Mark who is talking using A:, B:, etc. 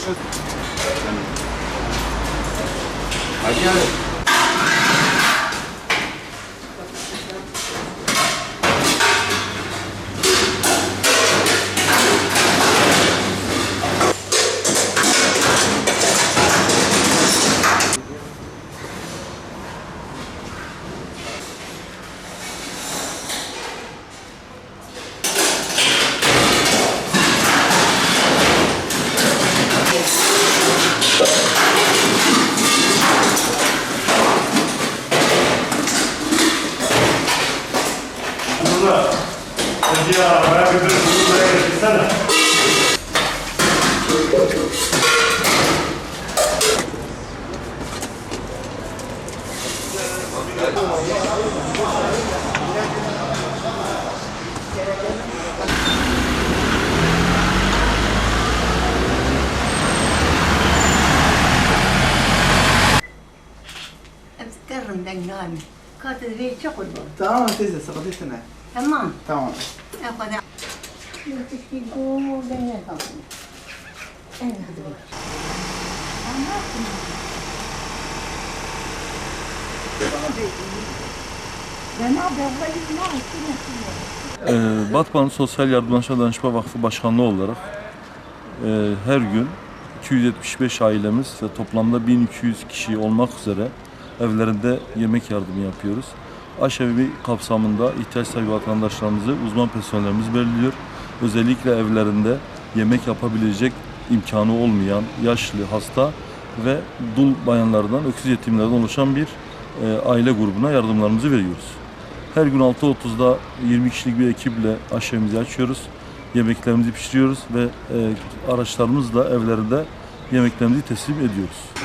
A: Hoşçakalın. Hadi. Hadi. Ya bırak dur, buraya geçsene.
B: Tamam teyze, sıkıntı ne?
A: تمام
B: تمام.
A: やっぱね私拷問でね多分えなどう
C: Ee, Batman Sosyal Yardımlaşma Danışma Vakfı Başkanlığı olarak e, her gün 275 ailemiz ve toplamda 1200 kişi olmak üzere evlerinde yemek yardımı yapıyoruz. Aşevi kapsamında ihtiyaç sahibi vatandaşlarımızı uzman personellerimiz belirliyor. Özellikle evlerinde yemek yapabilecek imkanı olmayan yaşlı, hasta ve dul bayanlardan, öksüz yetimlerden oluşan bir e, aile grubuna yardımlarımızı veriyoruz. Her gün 6.30'da 20 kişilik bir ekiple aşevimizi açıyoruz. Yemeklerimizi pişiriyoruz ve e, araçlarımızla evlerinde yemeklerimizi teslim ediyoruz.